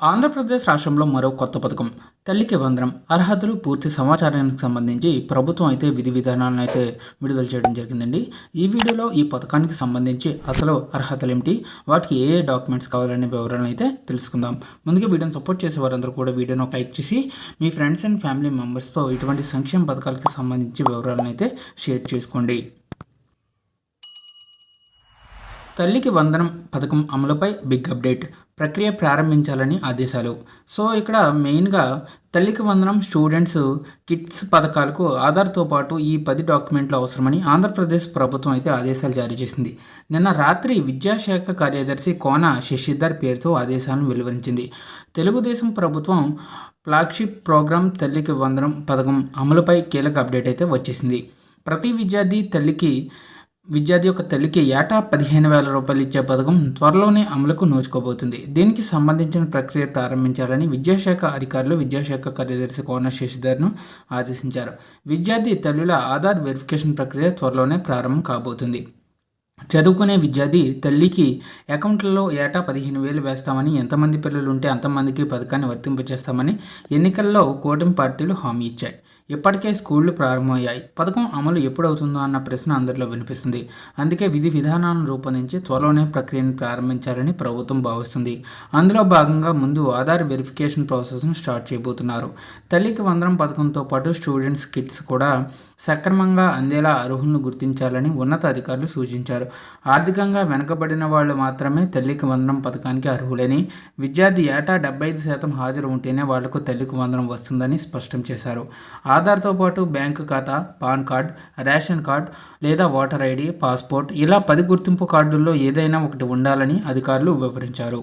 ఆంధ్రప్రదేశ్ రాష్ట్రంలో మరో కొత్త పథకం. తల్లికి వందనం. అర్హతలు పూర్తి సమాచారానికి సంబంధించి ప్రభుత్వం అయితే విధి విధానాలను అయితే విడుదల చేయడం జరిగిందండి. ఈ వీడియోలో ఈ పథకానికి సంబంధించి అసలు అర్హతలు ఏమిటి? వాటికి ఏ ఏ డాక్యుమెంట్స్ కావాలనే వివరాలను అయితే తెలుసుకుందాం. ముందుగా వీడియోని సపోర్ట్ చేసే వారందరూ కూడా వీడియోను లైక్ చేసి మీ ఫ్రెండ్స్ అండ్ ఫ్యామిలీ మెంబర్స్తో ఇటువంటి సంక్షేమ పథకాలకు సంబంధించి వివరాలను అయితే షేర్ చేసుకోండి. తల్లికి వందనం పథకం అమలుపై బిగ్ అప్డేట్. ప్రక్రియ ప్రారంభించాలని ఆదేశాలు. సో ఇక్కడ మెయిన్గా తల్లికి వందనం స్టూడెంట్స్ కిట్స్ పథకాలకు ఆధార్తో పాటు ఈ పది డాక్యుమెంట్లు అవసరమని ఆంధ్రప్రదేశ్ ప్రభుత్వం అయితే ఆదేశాలు జారీ చేసింది. నిన్న రాత్రి విద్యాశాఖ కార్యదర్శి కోన శశిధర్ పేరుతో ఆదేశాలను వెలువరించింది. తెలుగుదేశం ప్రభుత్వం ఫ్లాగ్షిప్ ప్రోగ్రాం తల్లికి వందనం పథకం అమలుపై కీలక అప్డేట్ అయితే వచ్చేసింది. ప్రతి విద్యార్థి తల్లికి విద్యార్థి యొక్క తల్లికి ఏటా పదిహేను వేల రూపాయలు ఇచ్చే పథకం త్వరలోనే అమలుకు నోచుకోబోతుంది. దీనికి సంబంధించిన ప్రక్రియ ప్రారంభించాలని విద్యాశాఖ అధికారులు విద్యాశాఖ కార్యదర్శి కోన శశిధర్ను ఆదేశించారు. విద్యార్థి తల్లుల ఆధార్ వెరిఫికేషన్ ప్రక్రియ త్వరలోనే ప్రారంభం కాబోతుంది. చదువుకునే విద్యార్థి తల్లికి అకౌంట్లలో ఏటా పదిహేను వేలు వేస్తామని ఎంతమంది పిల్లలు ఉంటే అంతమందికి పథకాన్ని వర్తింపజేస్తామని ఎన్నికల్లో కూటమి పార్టీలు హామీ ఇచ్చాయి. ఇప్పటికే స్కూళ్ళు ప్రారంభమయ్యాయి. పథకం అమలు ఎప్పుడు అవుతుందో అన్న ప్రశ్న అందరిలో వినిపిస్తుంది. అందుకే విధి విధానాలను రూపొందించి త్వరలోనే ప్రక్రియను ప్రారంభించాలని ప్రభుత్వం భావిస్తుంది. అందులో భాగంగా ముందు ఆధార్ వెరిఫికేషన్ ప్రాసెస్ను స్టార్ట్ చేయబోతున్నారు. తల్లికి వందనం పథకంతో పాటు స్టూడెంట్స్ కిట్స్ కూడా సక్రమంగా అందేలా అర్హులను గుర్తించాలని ఉన్నత అధికారులు సూచించారు. ఆర్థికంగా వెనుకబడిన వాళ్ళు మాత్రమే తల్లికి వందనం పథకానికి అర్హులని విద్యార్థి ఏటా డెబ్బై ఐదు శాతం హాజరు ఉంటేనే వాళ్ళకు తల్లికి వందనం వస్తుందని స్పష్టం చేశారు. ఆధార్తో పాటు బ్యాంకు ఖాతా పాన్ కార్డ్ రేషన్ కార్డ్ లేదా ఓటర్ ఐడి పాస్పోర్ట్ ఇలా పది గుర్తింపు కార్డుల్లో ఏదైనా ఒకటి ఉండాలని అధికారులు వివరించారు.